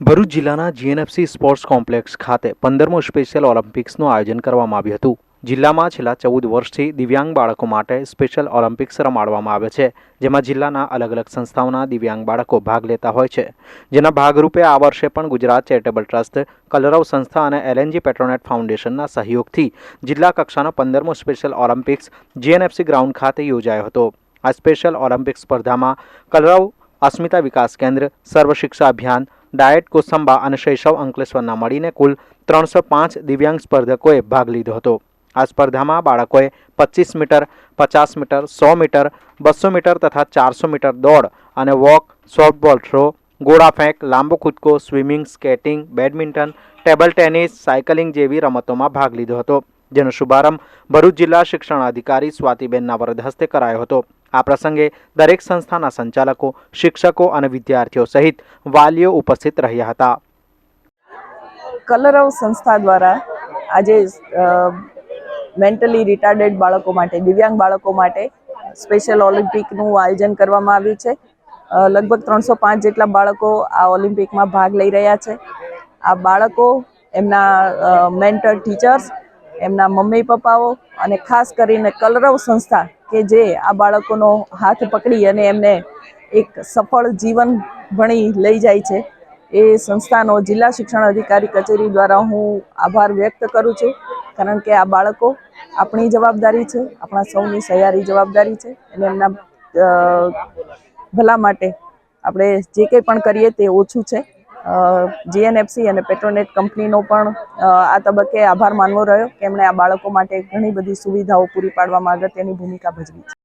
ભરૂચ જિલ્લાના GNFC sports complex ખાતે પંદરમો special ઓલિમ્પિક્સનું આયોજન કરવામાં આવ્યું હતું. જિલ્લામાં છેલ્લા ચૌદ વર્ષથી દિવ્યાંગ બાળકો માટે સ્પેશિયલ ઓલિમ્પિક્સ રમાડવામાં આવે છે, જેમાં જિલ્લાના અલગ અલગ સંસ્થાઓના દિવ્યાંગ બાળકો ભાગ લેતા હોય છે. જેના ભાગરૂપે આ વર્ષે પણ ગુજરાત ચેરિટેબલ ટ્રસ્ટ, કલરવ સંસ્થા અને એલએનજી પેટ્રોનેટ ફાઉન્ડેશનના સહયોગથી જિલ્લા કક્ષાનો પંદરમો સ્પેશિયલ ઓલિમ્પિક્સ જીએનએફસી ગ્રાઉન્ડ ખાતે યોજાયો હતો. આ સ્પેશિયલ ઓલિમ્પિક સ્પર્ધામાં કલરવ, અસ્મિતા વિકાસ કેન્દ્ર સર્વ શિક્ષા અભિયાન, ડાયટ કોસંબા અને શૈશવ અંકલેશ્વરના મળીને કુલ ત્રણસો પાંચ દિવ્યાંગ સ્પર્ધકોએ ભાગ લીધો હતો. આ સ્પર્ધામાં બાળકોએ પચીસ મીટર, પચાસ મીટર, સો મીટર, બસો મીટર તથા ચારસો મીટર દોડ અને વોક, સોફ્ટબોલ થ્રો, ગોળા ફેંક, લાંબો કૂદકો, swimming, skating, badminton, table tennis, cycling જેવી રમતોમાં ભાગ લીધો હતો, જેનો શુભારંભ ભરૂચ જિલ્લા શિક્ષણ અધિકારી સ્વાતિબેનના વરદ હસ્તે કરાયો હતો. આ પ્રસંગે દરેક સંસ્થાના સંચાલકો, શિક્ષકો અને વિદ્યાર્થીઓ સહિત વાલીઓ ઉપસ્થિત રહ્યા હતા. કલરવ સંસ્થા દ્વારા આજે મેન્ટલી રિટાર્ડેડ બાળકો માટે, દિવ્યાંગ બાળકો માટે સ્પેશિયલ ઓલિમ્પિકનું આયોજન કરવામાં આવ્યું છે. લગભગ ત્રણસો પાંચ જેટલા બાળકો આ ઓલિમ્પિકમાં ભાગ લઈ રહ્યા છે. આ બાળકો, એમના મેન્ટર ટીચર્સ, એમના મમ્મી પપ્પાઓ અને ખાસ કરીને કલરવ સંસ્થા કે જે આ બાળકોનો હાથ પકડી અને એમને એક સફળ જીવન ભણી લઈ જાય છે, એ સંસ્થાનો જિલ્લા શિક્ષણ અધિકારી કચેરી દ્વારા હું આભાર વ્યક્ત કરું છું. કારણ કે આ બાળકો આપણી જવાબદારી છે, આપણા સૌની સહિયારી જવાબદારી છે અને એમના ભલા માટે આપણે જે કંઈ પણ કરીએ તે ઓછું છે. જીએનએફસી અને પેટ્રોનેટ કંપનીનો પણ આ તબક્કે આભાર માનવો રહ્યો કે એમણે આ બાળકો માટે ઘણી બધી સુવિધાઓ પૂરી પાડવામાં અગત્યની ભૂમિકા ભજવી છે.